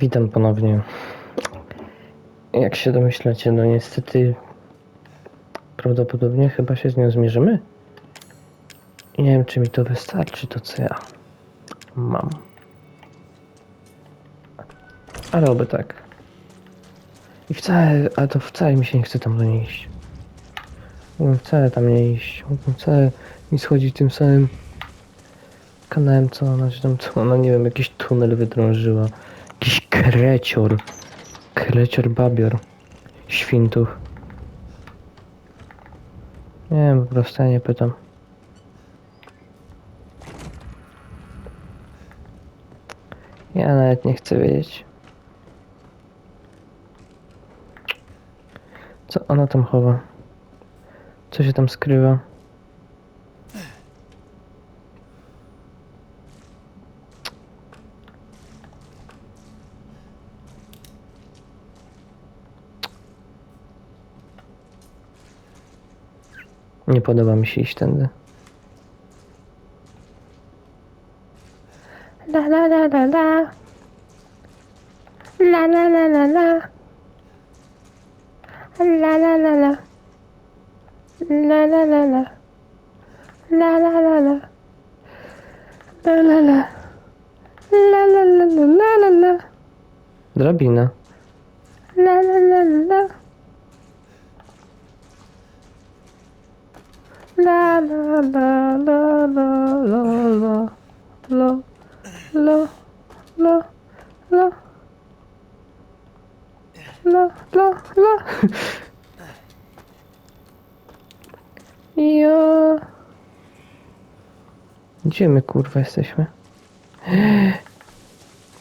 Witam ponownie. Jak się domyślacie, no niestety prawdopodobnie chyba się z nią zmierzymy. Nie wiem, czy mi to wystarczy, to co ja mam. Ale oby tak. I wcale, ale to wcale mi się nie chce tam do niej iść. Mógłbym wcale tam nie iść. Mógłbym wcale nie schodzić tym samym kanałem, co ona, czy tam, co ona, nie wiem, jakiś tunel wydrążyła. Krecior. Krecior babior. Świntów. Nie wiem, po prostu ja nie pytam. Ja nawet nie chcę wiedzieć. Co ona tam chowa? Co się tam skrywa? Nie podoba mi się iść tędy. La la la la la. La la la la la. La la la la. La la la la. La la la la. La la la. La la la la la la la. Drabina. lo, lo, lo, lo, lo, lo, lo. Jo. Gdzie my kurwa jesteśmy?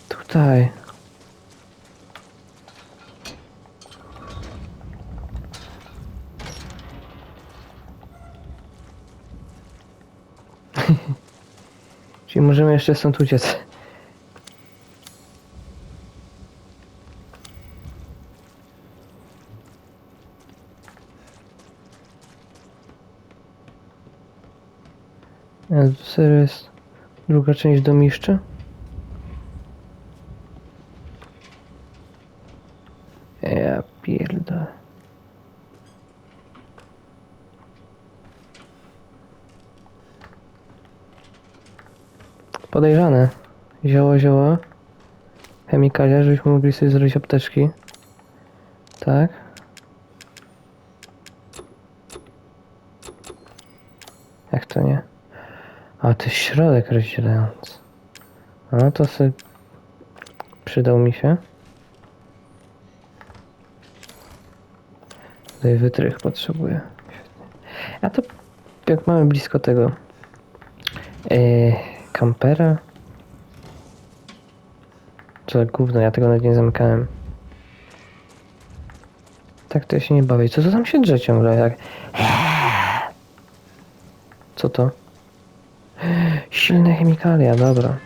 Tutaj. Możemy jeszcze stąd uciec. Serio jest druga część domiszcza? Ja pierdolę. Podejrzane. Zioło, zioło. Chemikalia, żebyśmy mogli sobie zrobić apteczki. Tak. Jak to nie? A, to jest środek rozdzielający. No to sobie przydał mi się. Tutaj wytrych potrzebuję. A to jak mamy blisko tego yy, kampera. Co gówno, ja tego nawet nie zamykałem. Tak to ja się nie bawię. Co to tam się drze ciągle? Jak... Co to? Silne chemikalia, dobra.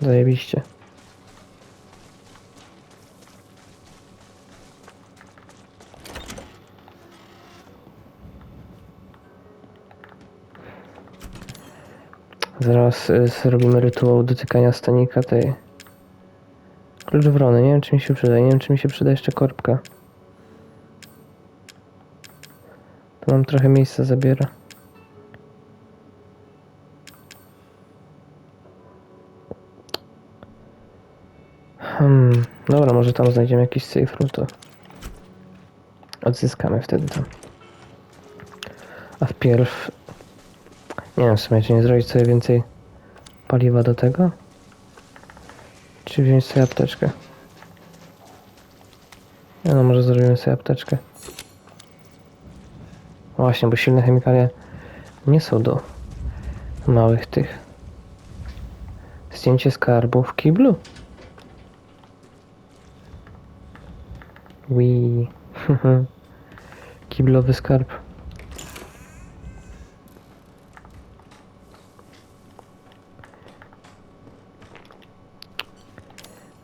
Zajebiście. Zaraz y, zrobimy rytuał dotykania stanika tej. Klucz wrony, nie wiem czy mi się przyda, nie wiem czy mi się przyda jeszcze korbka. To nam trochę miejsca zabiera. Hmm, dobra, może tam znajdziemy jakiś safe room, to odzyskamy wtedy tam. A wpierw nie wiem w sumie, czy nie zrobić sobie więcej paliwa do tego? Czy wziąć sobie apteczkę? Nie no, może zrobimy sobie apteczkę. Właśnie, bo silne chemikalia nie są do małych tych. Zdjęcie skarbu w kiblu. Wii. Kiblowy skarb.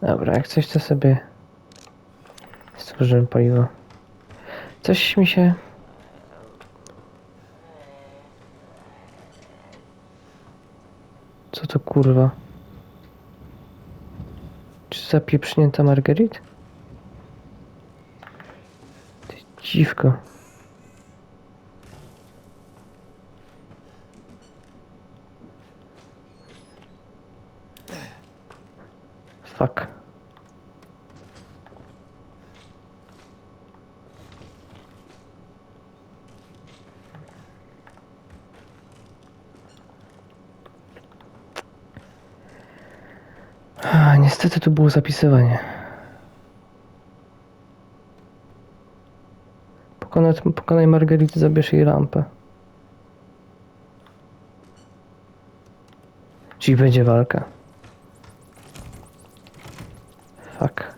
Dobra, jak coś to sobie stworzymy paliwo. Coś mi się... Co to kurwa? Czy zapieprznięta Margarit? Dziwko. Fuck. Tu było zapisywanie. Pokonaj, pokonaj zabierz jej lampę. Czyli będzie walka. Fuck.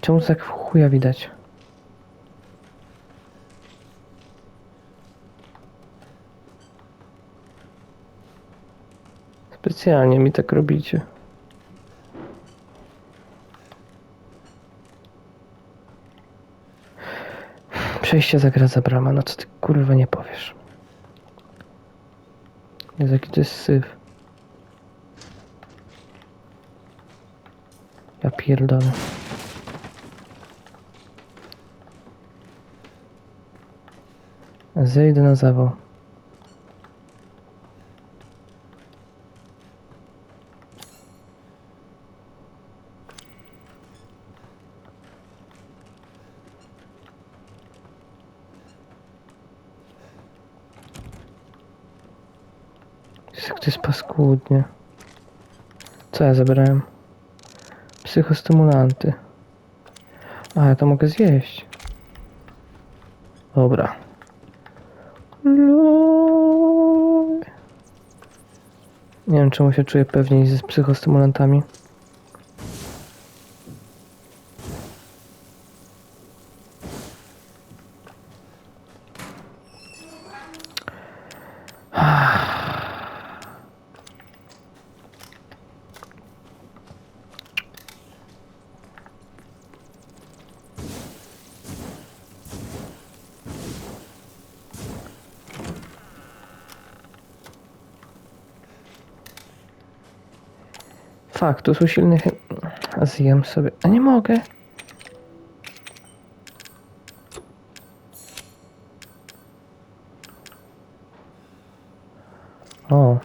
Czemu tak w chuja widać? Specjalnie mi tak robicie. Przejście zagradza brama, no co ty kurwa nie powiesz. Jezu, jaki to jest syf. Ja pierdolę. Zejdę na zawał. Jak to jest paskudnie. Co ja zabrałem? Psychostymulanty. A, ja to mogę zjeść. Dobra. Nie wiem, czemu się czuję pewniej z psychostymulantami. Fakt, tu są silne chem... A zjem sobie. A nie mogę. O.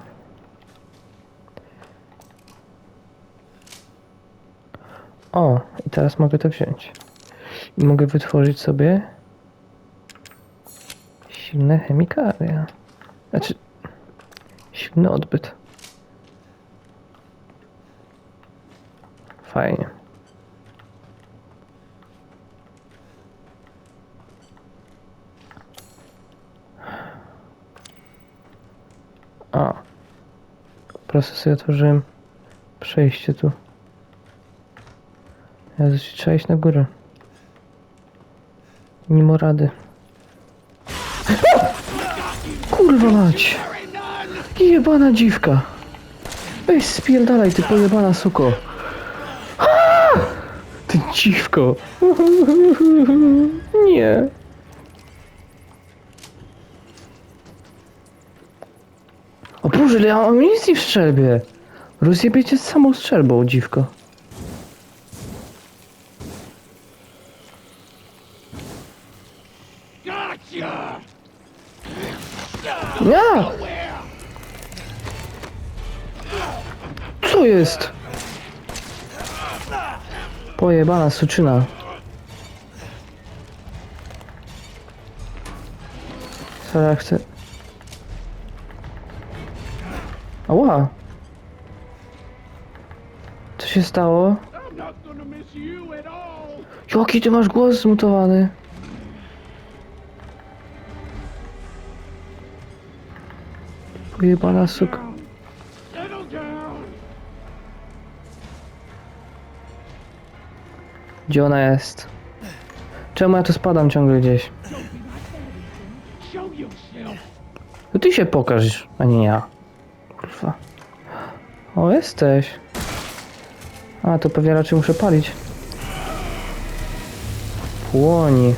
O, i teraz mogę to wziąć. I mogę wytworzyć sobie silne chemikalia. Znaczy, silny odbyt. Fajnie. A. Prostu sobie otworzyłem przejście tu. Ja trzeba iść na górę. Ma rady. Kurwa mać! Jebana dziwka! Weź spierdalaj, ty pojebana suko! Ty dziwko. Nie. Boże, ile amunicji w strzelbie. Rozjebiecie z samą strzelbą, dziwko. Ja! Co jest? Pojebana suczyna. Co ja chcę? Ała! Co się stało? Jaki ty masz głos zmutowany? Pojebana suka. Gdzie ona jest? Czemu ja tu spadam ciągle gdzieś? To ty się pokaż, a nie ja kurwa. O, jesteś. A, to pewnie raczej muszę palić. Płoni.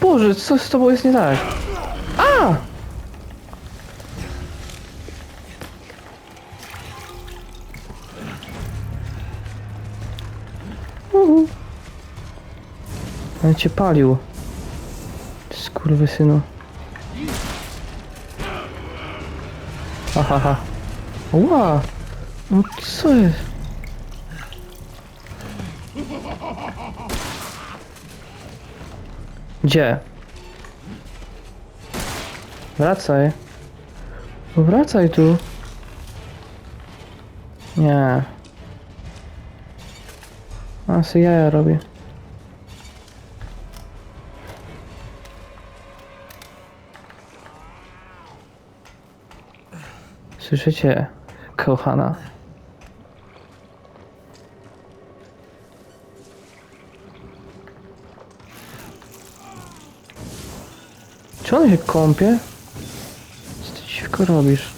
Boże, co z tobą jest nie tak? A! Uhu. On cię palił. Skurwysynu. synu. Ahaha. Ła! No co jest? Gdzie? Wracaj. No Wracaj tu. Nie. A sobie jaja robię. Słyszycie, kochana? Czy on się kąpie? Co ty dziwko robisz?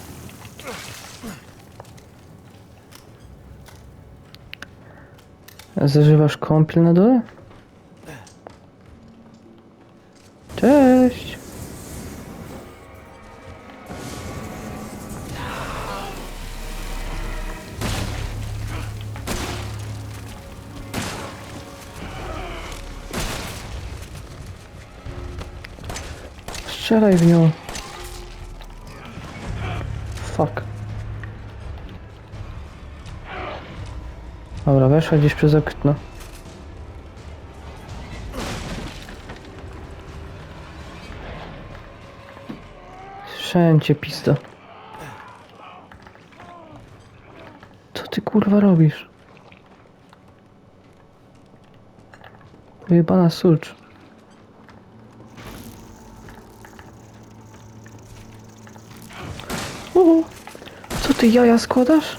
Zażywasz kąpiel na dole? Strzelaj w nią. Fuck. Dobra, weszła gdzieś przez okno. Słyszałem. Co ty kurwa robisz? Wyjebana sulcz. O, co ty jaja składasz?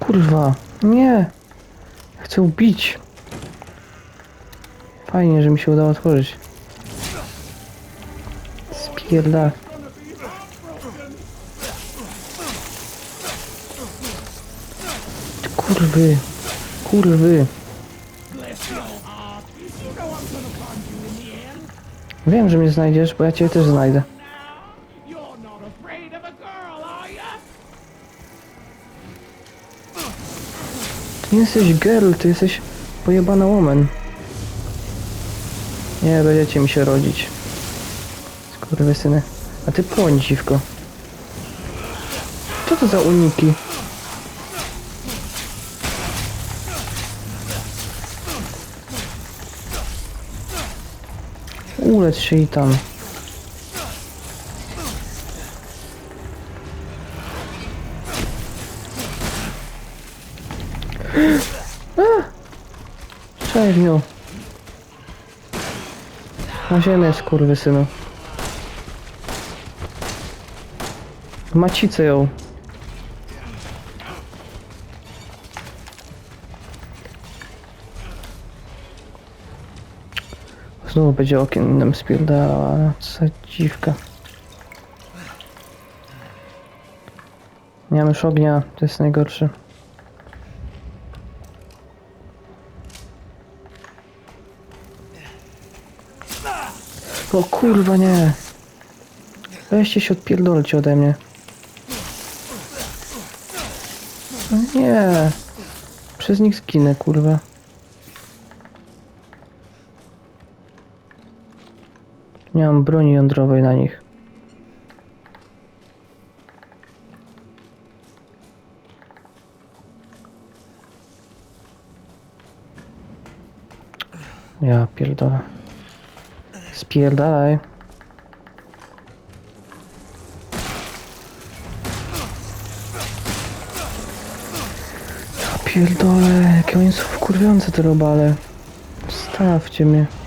Kurwa, nie. Chcę ubić. Fajnie, że mi się udało otworzyć. Spierda. Ty Kurwy. Kurwy. Wiem, że mnie znajdziesz, bo ja cię też znajdę. Ty nie jesteś girl, ty jesteś pojebana woman. Nie, będziecie mi się rodzić. Skurwysyny. A ty płoń, dziwko. Co to za uniki? Ulecz się i. Na ziemię, skurwysynu. Ją. Znowu będzie okienem spierdalała. Co za dziwka. Nie mam już ognia, to jest najgorsze. O kurwa nie. Weźcie się odpierdolcie ode mnie. No nie. Przez nich zginę, kurwa. Nie mam broni jądrowej na nich. Ja pierdolę. Spierdalaj. Ja pierdolę, jakie oni są wkurwiące te robale. Stawcie mnie.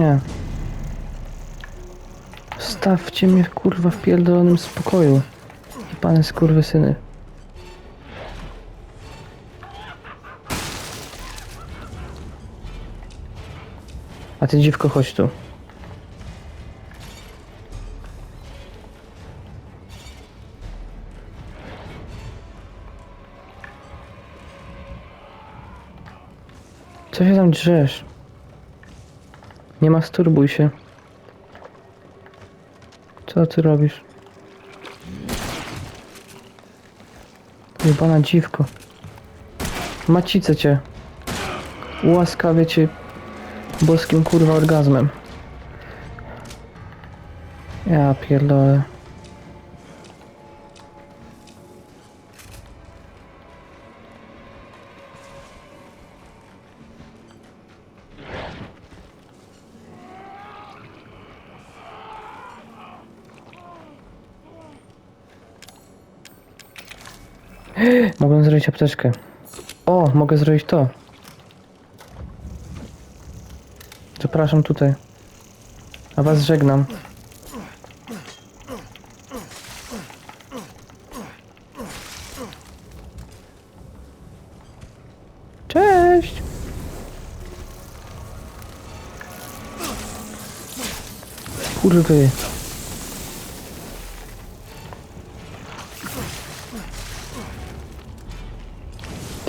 Nie. Stawcie mnie kurwa w pierdolonym spokoju. I pany skurwysyny. A ty dziwko chodź tu. Co się tam drzesz? Nie masturbuj się. Co ty robisz? Jebana dziwko. Macicę cię. Ułaskawię cię boskim kurwa orgazmem. Ja pierdolę. Mogę zrobić apteczkę. O, mogę zrobić to. Zapraszam tutaj. A was żegnam. Cześć! Kurwy.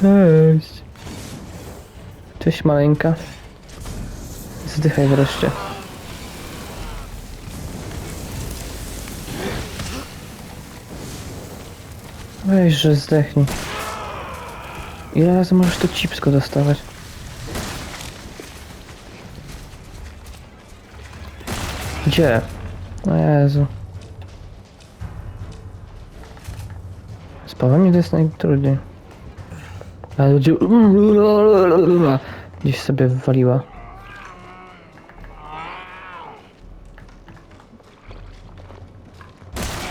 Cześć. Cześć maleńka. Zdychaj wreszcie. Weź, że zdechnij. Ile razy możesz to cipsko dostawać? Gdzie? O Jezu. Z pawami to jest najtrudniej. Ale ludzie... Gdzieś sobie wywaliła.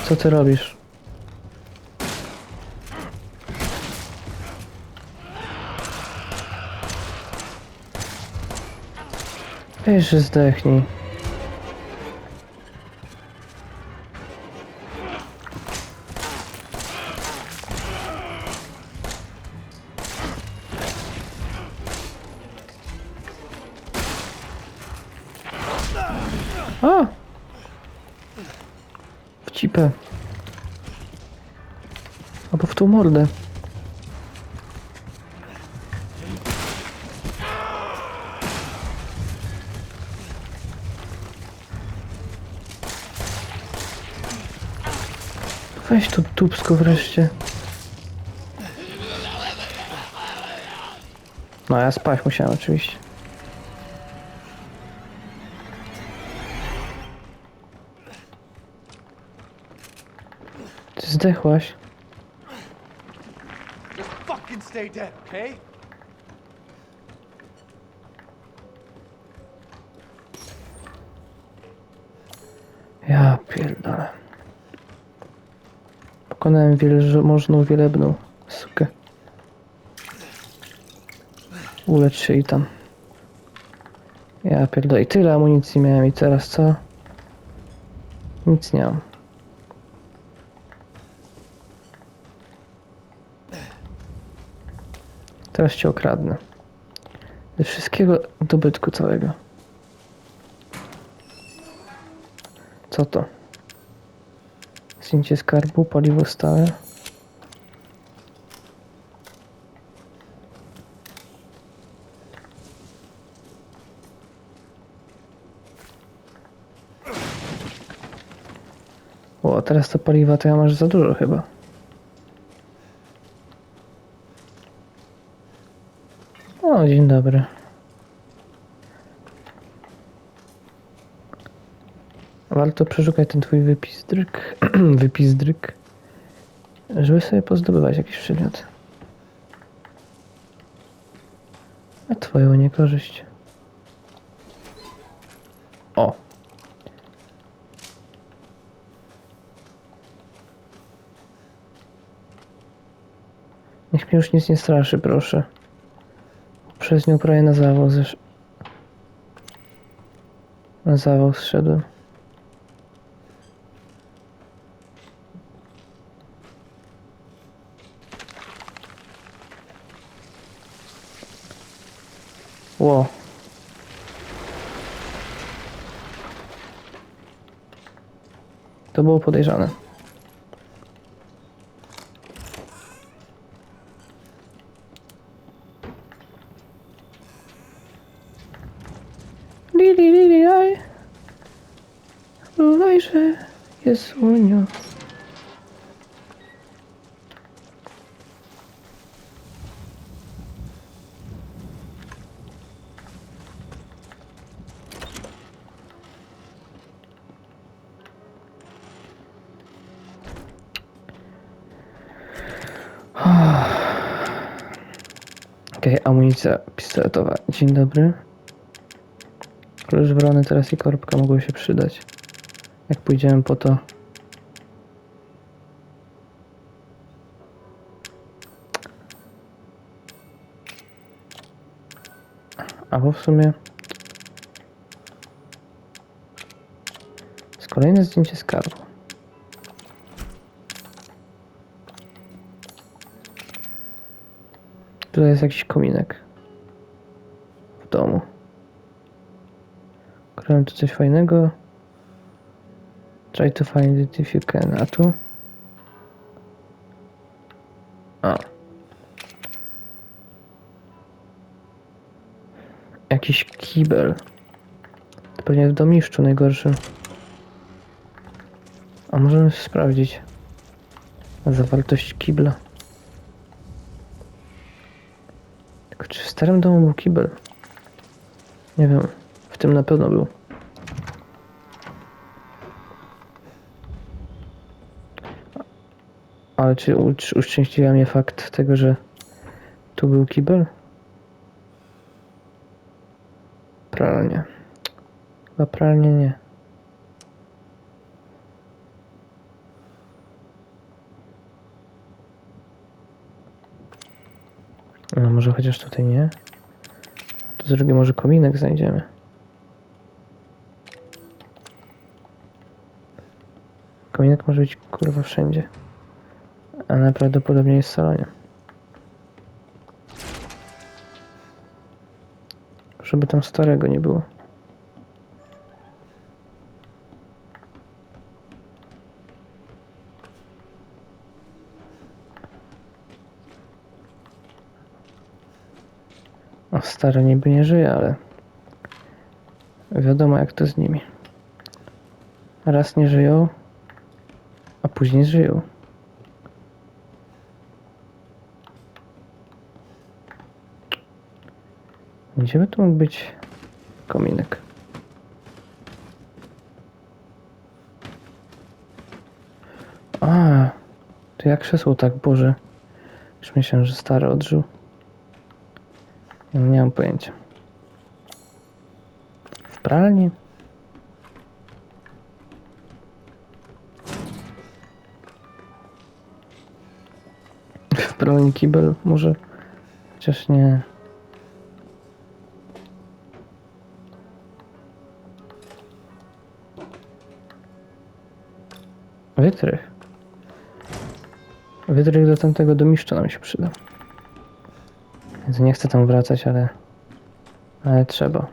Co ty robisz? Weź, że zdechnij. Tą mordę. Weź to tubsko wreszcie. No ja spać musiałem oczywiście. Zdechłaś. Stay dead, okay? Ja pierdolę. Pokonałem wielmożną wielebną sukę. Ulecz się i tam. Ja pierdolę. I tyle amunicji miałem i teraz co? Nic nie mam. Teraz cię okradnę. Ze wszystkiego dobytku całego. Co to? Zdjęcie skarbu, paliwo stałe. O, teraz to paliwa to ja masz za dużo chyba. Dzień dobry. Warto przeszukać ten twój wypizdryk, wypizdryk, żeby sobie pozdobywać jakiś przedmiot. A twoją niekorzyść. O! Niech mnie już nic nie straszy, proszę. Przez nią prawie na zawał. Na zawał zszedłem. Ło. To było podejrzane. Jesunio. Okej, amunicja pistoletowa. Dzień dobry. Klucz wrony teraz i korbka mogły się przydać. Jak pójdziemy po to. Albo w sumie. Kolejne zdjęcie skarbu. Tutaj jest jakiś kominek. W domu. Krałem tu coś fajnego. Try to find it if you can. A tu? A. Jakiś kibel. To pewnie w domiszczu najgorszym. A możemy sprawdzić. Zawartość kibla. Tylko czy w starym domu był kibel? Nie wiem. W tym na pewno był. Ale czy, u- czy uszczęśliwia mnie fakt tego, że tu był kibel? Pralnie. Chyba pralnie nie. No może chociaż tutaj nie. To z drugiej może kominek znajdziemy. Kominek może być kurwa wszędzie. A najprawdopodobniej jest w salonie. Żeby tam starego nie było. O, stary niby nie żyje, ale wiadomo jak to z nimi. Raz nie żyją, a później żyją. Gdzie by tu mógł być kominek? A, to jak krzesło tak, Boże. Już myślałem, że stary odżył. Nie, mam pojęcia. W pralni? W pralni kibel może? Chociaż nie. Wytrych. Wytrych do tamtego domiszcza nam się przyda. Więc nie chcę tam wracać, ale... Ale trzeba.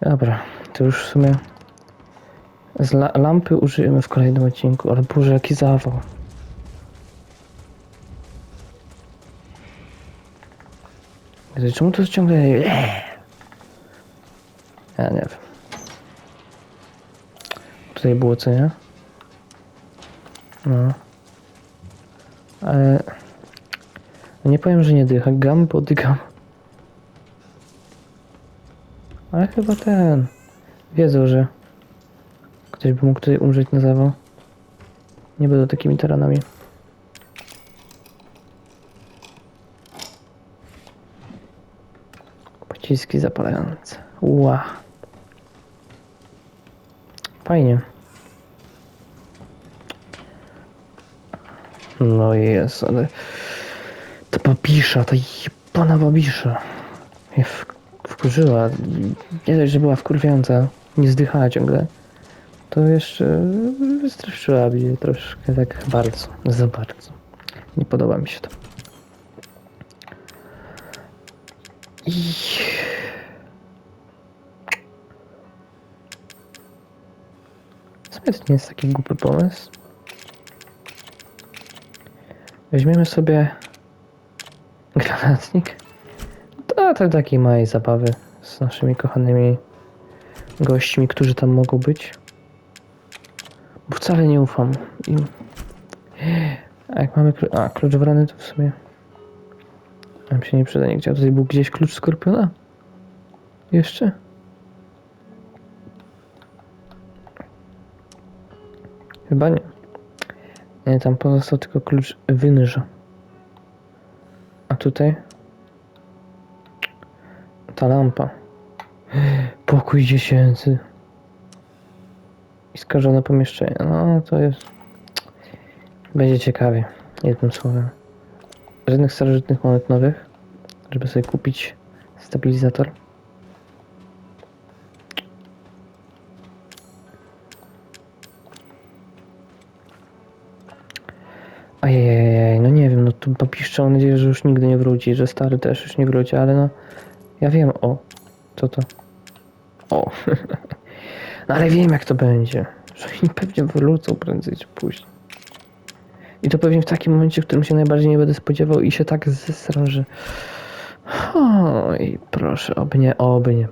Dobra, to już w sumie... Z la lampy użyjemy w kolejnym odcinku, ale Boże, jaki zawał. Czemu to ciągle... Ja nie wiem. Tutaj było co, nie? No. Ale... Nie powiem, że nie dycha. Gam, bo dygam. Ale chyba ten... Wiedzą, że... Ktoś by mógł tutaj umrzeć na zawał. Nie będą takimi taranami. Pociski zapalające. Ła. Fajnie. No jest, ale... Ta babisza, ta jebana babisza. Mnie wkurzyła. Nie dość, że była wkurwiająca. Nie zdychała ciągle. To jeszcze wystraszyła mnie troszkę tak bardzo. Za bardzo. Nie podoba mi się to. I... to nie jest taki głupi pomysł. Weźmiemy sobie granatnik. A to takiej małej zabawy z naszymi kochanymi gośćmi, którzy tam mogą być. Bo wcale nie ufam im. A jak mamy A, klucz wrany to w sumie... Nam się nie przyda nigdzie. Tutaj był gdzieś klucz skorpiona? Jeszcze? Chyba nie. Nie, tam pozostał tylko klucz wynża. A tutaj? Ta lampa. Pokój dziesięcy. I skażone pomieszczenie. No, to jest... Będzie ciekawie. Jednym słowem. Żadnych starożytnych monet nowych, żeby sobie kupić stabilizator. Tu popiszczę, mam nadzieję, że już nigdy nie wróci, że stary też już nie wróci, ale no, ja wiem, o, co to? O, no ale wiem jak to będzie, że oni pewnie wrócą prędzej czy później. I to pewnie w takim momencie, w którym się najbardziej nie będę spodziewał i się tak zesram, że oj, proszę, oby nie, oby nie.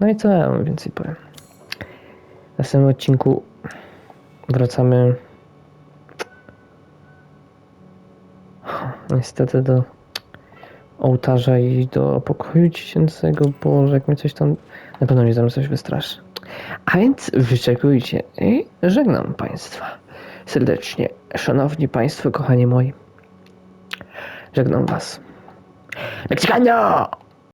No i co ja wam więcej powiem. W następnym odcinku wracamy niestety do ołtarza i do pokoju dziecięcego, bo jak mnie coś tam, na pewno mnie tam coś wystraszy. A więc wyczekujcie i żegnam Państwa serdecznie. Szanowni Państwo, kochani moi, żegnam Was. Meksykania!